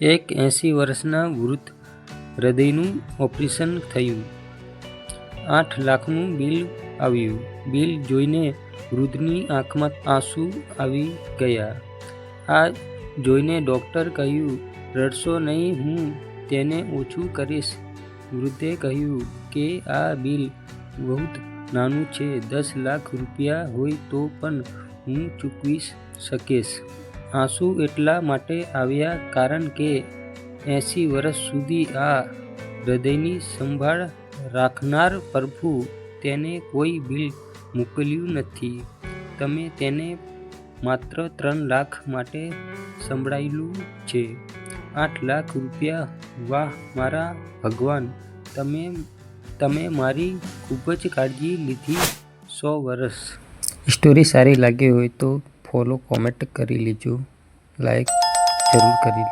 એક એંસી વર્ષના વૃદ્ધ હૃદયનું ઓપરેશન થયું. આઠ લાખનું બિલ આવ્યું. બિલ જોઈને વૃદ્ધની આંખમાં આંસુ આવી ગયા. આ જોઈને ડૉક્ટર કહ્યું, રડશો નહીં, હું તેને ઓછું કરીશ. વૃદ્ધે કહ્યું કે, આ બિલ બહુ નાનું છે, દસ લાખ રૂપિયા હોય તો પણ હું ચૂકવી શકીશ. આંસુ એટલા માટે આવ્યા કારણ કે એંસી વર્ષ સુધી આ હૃદયની સંભાળ રાખનાર પ્રભુ તેને કોઈ બિલ મોકલ્યું નથી. તમે તેને માત્ર ત્રણ લાખ માટે સંભળાયેલું છે. આઠ લાખ રૂપિયા? વાહ, મારા ભગવાન! તમે તમે મારી ખૂબ જ કાળજી લીધી સો વર્ષ. સ્ટોરી સારી લાગી હોય તો ફોલો, કોમેન્ટ કરી લેજો. લાઈક જરૂર કરી